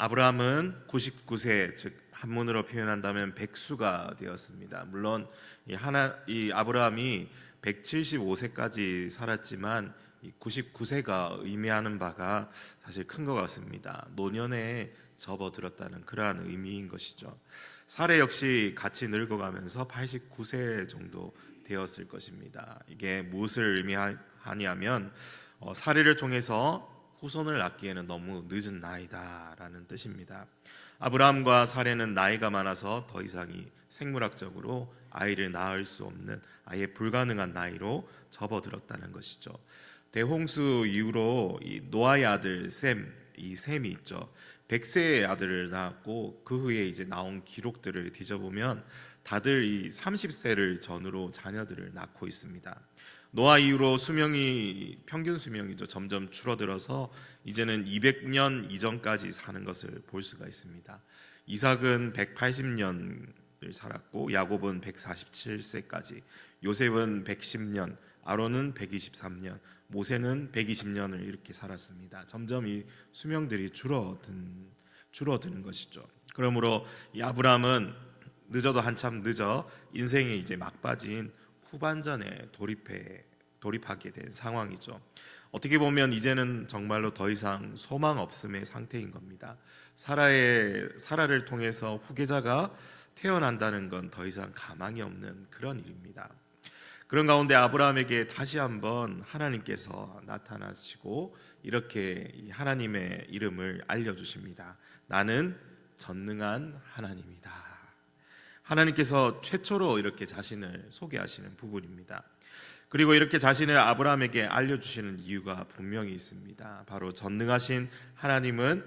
아브라함은 99세 즉 한문으로 표현한다면 백수가 되었습니다. 물론 이 하나 이 아브라함이 175세까지 살았지만 99세가 의미하는 바가 사실 큰 것 같습니다. 노년에 접어들었다는 그러한 의미인 것이죠. 사례 역시 같이 늙어가면서 89세 정도 되었을 것입니다. 이게 무엇을 의미하냐면 어, 사례를 통해서 후손을 낳기에는 너무 늦은 나이다라는 뜻입니다. 아브라함과 사례는 나이가 많아서 더 이상이 생물학적으로 아이를 낳을 수 없는 아예 불가능한 나이로 접어들었다는 것이죠. 대홍수 이후로 이 노아의 아들 셈, 이 셈이 있죠. 백세의 아들을 낳았고 그 후에 이제 나온 기록들을 뒤져보면 다들 이 30세를 전후로 자녀들을 낳고 있습니다. 노아 이후로 수명이 평균 수명이죠. 점점 줄어들어서 이제는 200년 이전까지 사는 것을 볼 수가 있습니다. 이삭은 180년을 살았고 야곱은 147세까지, 요셉은 110년, 아론은 123년, 모세는 120년을 이렇게 살았습니다. 점점 이 수명들이 줄어든 줄어드는 것이죠. 그러므로 이 아브라함은 늦어도 한참 늦어 인생에 이제 막빠진 후반전에 돌입해 돌입하게 된 상황이죠. 어떻게 보면 이제는 정말로 더 이상 소망 없음의 상태인 겁니다. 사라의 사라를 통해서 후계자가 태어난다는 건 더 이상 가망이 없는 그런 일입니다. 그런 가운데 아브라함에게 다시 한번 하나님께서 나타나시고 이렇게 하나님의 이름을 알려 주십니다. 나는 전능한 하나님이다. 하나님께서 최초로 이렇게 자신을 소개하시는 부분입니다. 그리고 이렇게 자신을 아브라함에게 알려주시는 이유가 분명히 있습니다. 바로 전능하신 하나님은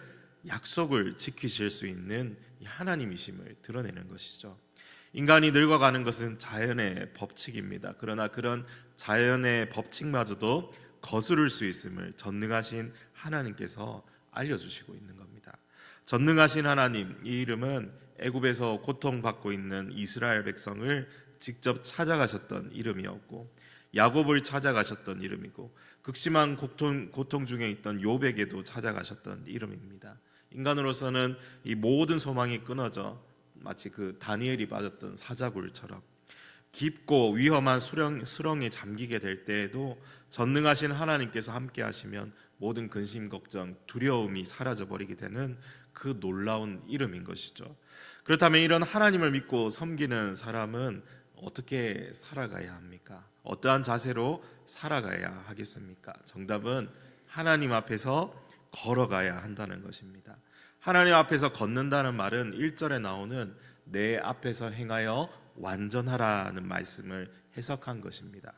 약속을 지키실 수 있는 하나님이심을 드러내는 것이죠. 인간이 늙어가는 것은 자연의 법칙입니다. 그러나 그런 자연의 법칙마저도 거스를 수 있음을 전능하신 하나님께서 알려주시고 있는 겁니다. 전능하신 하나님 이 이름은 애굽에서 고통받고 있는 이스라엘 백성을 직접 찾아가셨던 이름이었고 야곱을 찾아가셨던 이름이고 극심한 고통, 고통 중에 있던 요백에도 찾아가셨던 이름입니다. 인간으로서는 이 모든 소망이 끊어져 마치 그 다니엘이 빠졌던 사자굴처럼 깊고 위험한 수렁, 수렁에 잠기게 될 때에도 전능하신 하나님께서 함께 하시면 모든 근심 걱정 두려움이 사라져 버리게 되는 그 놀라운 이름인 것이죠. 그렇다면 이런 하나님을 믿고 섬기는 사람은 어떻게 살아가야 합니까? 어떠한 자세로 살아가야 하겠습니까? 정답은 하나님 앞에서 걸어가야 한다는 것입니다. 하나님 앞에서 걷는다는 말은 1절에 나오는 내 앞에서 행하여 완전하라는 말씀을 해석한 것입니다.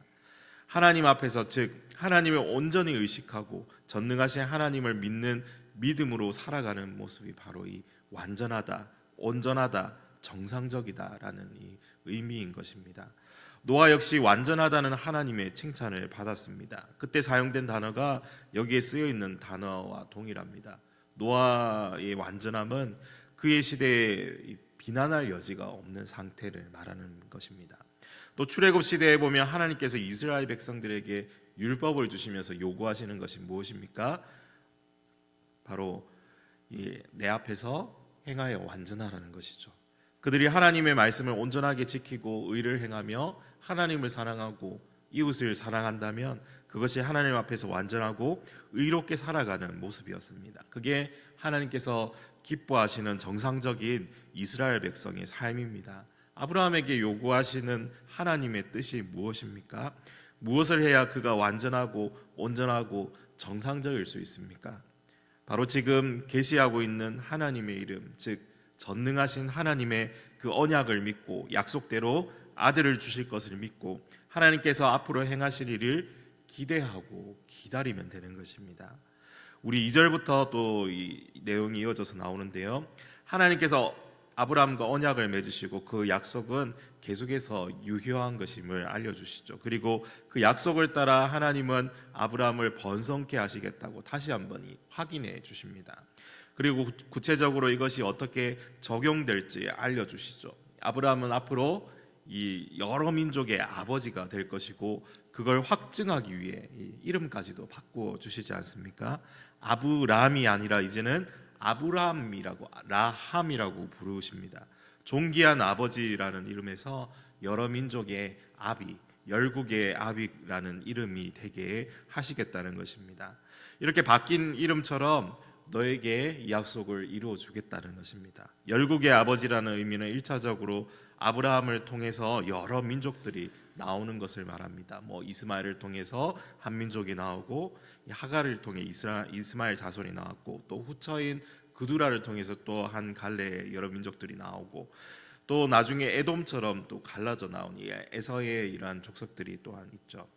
하나님 앞에서 즉 하나님을 온전히 의식하고 전능하신 하나님을 믿는 믿음으로 살아가는 모습이 바로 이 완전하다, 온전하다, 정상적이다라는 이 의미인 것입니다. 노아 역시 완전하다는 하나님의 칭찬을 받았습니다. 그때 사용된 단어가 여기에 쓰여 있는 단어와 동일합니다. 노아의 완전함은 그의 시대에 비난할 여지가 없는 상태를 말하는 것입니다. 또 출애굽 시대에 보면 하나님께서 이스라엘 백성들에게 율법을 주시면서 요구하시는 것이 무엇입니까? 바로 내 앞에서 행하여 완전하라는 것이죠. 그들이 하나님의 말씀을 온전하게 지키고 의를 행하며 하나님을 사랑하고 이웃을 사랑한다면 그것이 하나님 앞에서 완전하고 의롭게 살아가는 모습이었습니다. 그게 하나님께서 기뻐하시는 정상적인 이스라엘 백성의 삶입니다. 아브라함에게 요구하시는 하나님의 뜻이 무엇입니까? 무엇을 해야 그가 완전하고 온전하고 정상적일 수 있습니까? 바로 지금 계시하고 있는 하나님의 이름, 즉 전능하신 하나님의 그 언약을 믿고 약속대로 아들을 주실 것을 믿고 하나님께서 앞으로 행하실 일을 기대하고 기다리면 되는 것입니다. 우리 2절부터 또 이 내용이 이어져서 나오는데요. 하나님께서 아브라함과 언약을 맺으시고 그 약속은 계속해서 유효한 것임을 알려주시죠. 그리고 그 약속을 따라 하나님은 아브라함을 번성케 하시겠다고 다시 한번 확인해 주십니다. 그리고 구체적으로 이것이 어떻게 적용될지 알려주시죠. 아브라함은 앞으로 이 여러 민족의 아버지가 될 것이고 그걸 확증하기 위해 이름까지도 바꾸어 주시지 않습니까? 아브라함이 아니라 이제는 아브라함이라고 라함이라고 부르십니다. 존귀한 아버지라는 이름에서 여러 민족의 아비, 열국의 아비라는 이름이 되게 하시겠다는 것입니다. 이렇게 바뀐 이름처럼 너에게 이 약속을 이루어 주겠다는 것입니다. 열국의 아버지라는 의미는 일차적으로 아브라함을 통해서 여러 민족들이 나오는 것을 말합니다. 뭐 이스마엘을 통해서 한 민족이 나오고 하가를 통해 이스라, 이스마엘 자손이 나왔고 또 후처인 그두라를 통해서 또 한 갈래의 여러 민족들이 나오고 또 나중에 에돔처럼 또 갈라져 나온 이 에서의 이러한 족속들이 또한 있죠.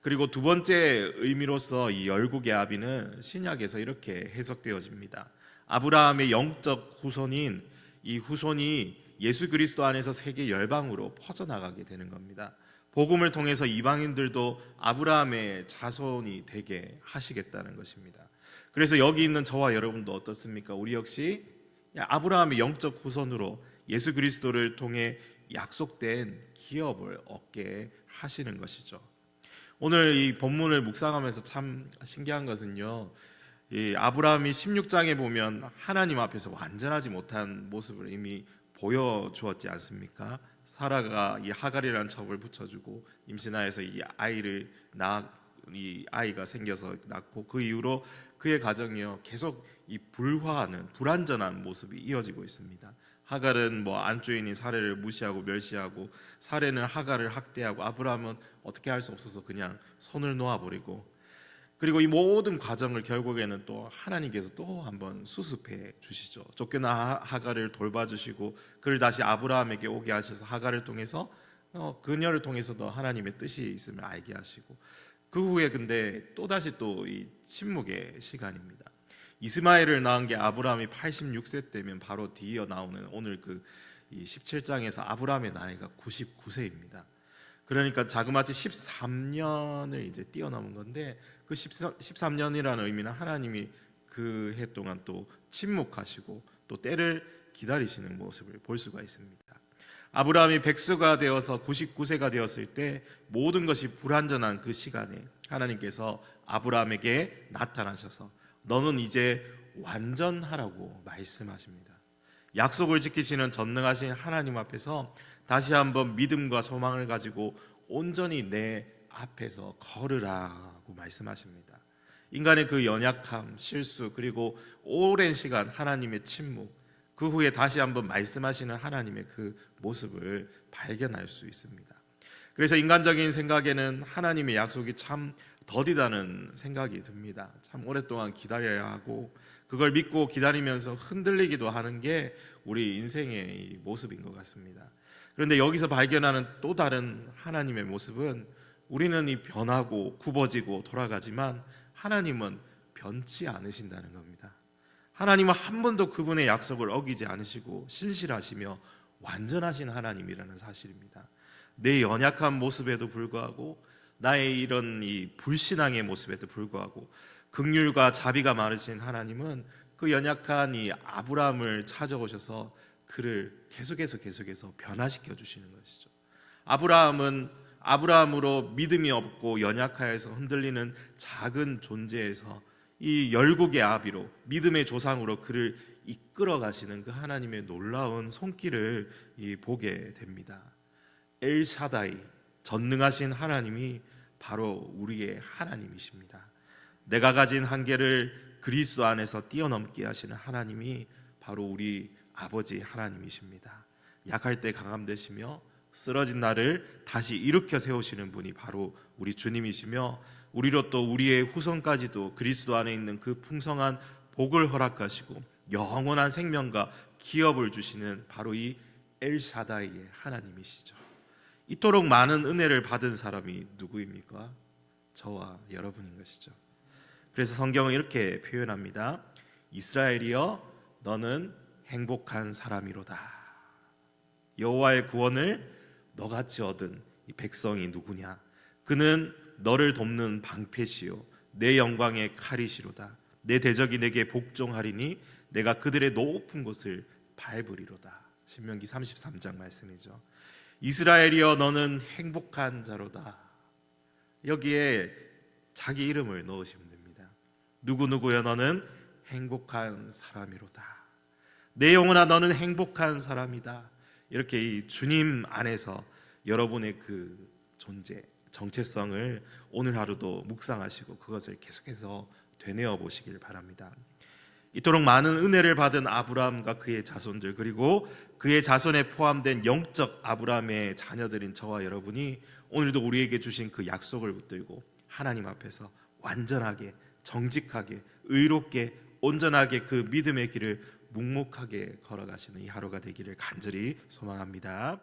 그리고 두 번째 의미로서 이 열국의 아비는 신약에서 이렇게 해석되어집니다. 아브라함의 영적 후손인 이 후손이 예수 그리스도 안에서 세계 열방으로 퍼져나가게 되는 겁니다. 복음을 통해서 이방인들도 아브라함의 자손이 되게 하시겠다는 것입니다. 그래서 여기 있는 저와 여러분도 어떻습니까? 우리 역시 아브라함의 영적 후손으로 예수 그리스도를 통해 약속된 기업을 얻게 하시는 것이죠. 오늘 이 본문을 묵상하면서 참 신기한 것은요. 이 아브라함이 16장에 보면 하나님 앞에서 완전하지 못한 모습을 이미 보여 주었지 않습니까? 사라가 이 하갈이라는 첩을 붙여주고 임신하여서 이 아이를 낳, 이 아이가 생겨서 낳고 그 이후로 그의 가정이요 계속 이 불화하는 불완전한 모습이 이어지고 있습니다. 하갈은 뭐 안주인인 사례를 무시하고 멸시하고 사례는 하갈을 학대하고 아브라함은 어떻게 할 수 없어서 그냥 손을 놓아버리고 그리고 이 모든 과정을 결국에는 또 하나님께서 또 한번 수습해 주시죠. 쫓겨나 하갈을 돌봐주시고 그를 다시 아브라함에게 오게 하셔서 하갈을 통해서 어, 그녀를 통해서도 하나님의 뜻이 있음을 알게 하시고 그 후에 근데 또 다시 또 이 침묵의 시간입니다. 이스마엘을 낳은 게 아브라함이 86세 때면 바로 뒤이어 나오는 오늘 그 17장에서 아브라함의 나이가 99세입니다. 그러니까 자그마치 13년을 이제 뛰어넘은 건데 그 13 년이라는 의미는 하나님이 그 해 동안 또 침묵하시고 또 때를 기다리시는 모습을 볼 수가 있습니다. 아브라함이 백수가 되어서 99세가 되었을 때 모든 것이 불완전한 그 시간에 하나님께서 아브라함에게 나타나셔서 너는 이제 완전하라고 말씀하십니다. 약속을 지키시는 전능하신 하나님 앞에서 다시 한번 믿음과 소망을 가지고 온전히 내 앞에서 걸으라고 말씀하십니다. 인간의 그 연약함, 실수, 그리고 오랜 시간 하나님의 침묵, 그 후에 다시 한번 말씀하시는 하나님의 그 모습을 발견할 수 있습니다. 그래서 인간적인 생각에는 하나님의 약속이 참 더디다는 생각이 듭니다. 참 오랫동안 기다려야 하고 그걸 믿고 기다리면서 흔들리기도 하는 게 우리 인생의 모습인 것 같습니다. 그런데 여기서 발견하는 또 다른 하나님의 모습은 우리는 이 변하고 굽어지고 돌아가지만 하나님은 변치 않으신다는 겁니다. 하나님은 한 번도 그분의 약속을 어기지 않으시고 신실하시며 완전하신 하나님이라는 사실입니다. 내 연약한 모습에도 불구하고 나의 이런 이 불신앙의 모습에도 불구하고 극률과 자비가 많으신 하나님은 그 연약한 이 아브라함을 찾아오셔서 그를 계속해서 계속해서 변화시켜 주시는 것이죠. 아브라함은 아브라함으로 믿음이 없고 연약하여서 흔들리는 작은 존재에서 이 열국의 아비로 믿음의 조상으로 그를 이끌어 가시는 그 하나님의 놀라운 손길을 보게 됩니다. 엘사다이 전능하신 하나님이 바로 우리의 하나님이십니다. 내가 가진 한계를 그리스도 안에서 뛰어넘게 하시는 하나님이 바로 우리 아버지 하나님이십니다. 약할 때 강함 되시며 쓰러진 나를 다시 일으켜 세우시는 분이 바로 우리 주님이시며 우리로 또 우리의 후손까지도 그리스도 안에 있는 그 풍성한 복을 허락하시고 영원한 생명과 기업을 주시는 바로 이 엘사다이의 하나님이시죠. 이토록 많은 은혜를 받은 사람이 누구입니까? 저와 여러분인 것이죠. 그래서 성경은 이렇게 표현합니다. 이스라엘이여 너는 행복한 사람이로다. 여호와의 구원을 너같이 얻은 이 백성이 누구냐? 그는 너를 돕는 방패시요 내 영광의 칼이시로다. 내 대적이 내게 복종하리니 내가 그들의 높은 곳을 밟으리로다. 신명기 33장 말씀이죠. 이스라엘이여 너는 행복한 자로다. 여기에 자기 이름을 넣으시면 됩니다. 누구누구여 너는 행복한 사람이로다. 내 영혼아 너는 행복한 사람이다. 이렇게 이 주님 안에서 여러분의 그 존재, 정체성을 오늘 하루도 묵상하시고 그것을 계속해서 되뇌어 보시길 바랍니다. 이토록 많은 은혜를 받은 아브라함과 그의 자손들 그리고 그의 자손에 포함된 영적 아브라함의 자녀들인 저와 여러분이 오늘도 우리에게 주신 그 약속을 붙들고 하나님 앞에서 완전하게 정직하게 의롭게 온전하게 그 믿음의 길을 묵묵하게 걸어가시는 이 하루가 되기를 간절히 소망합니다.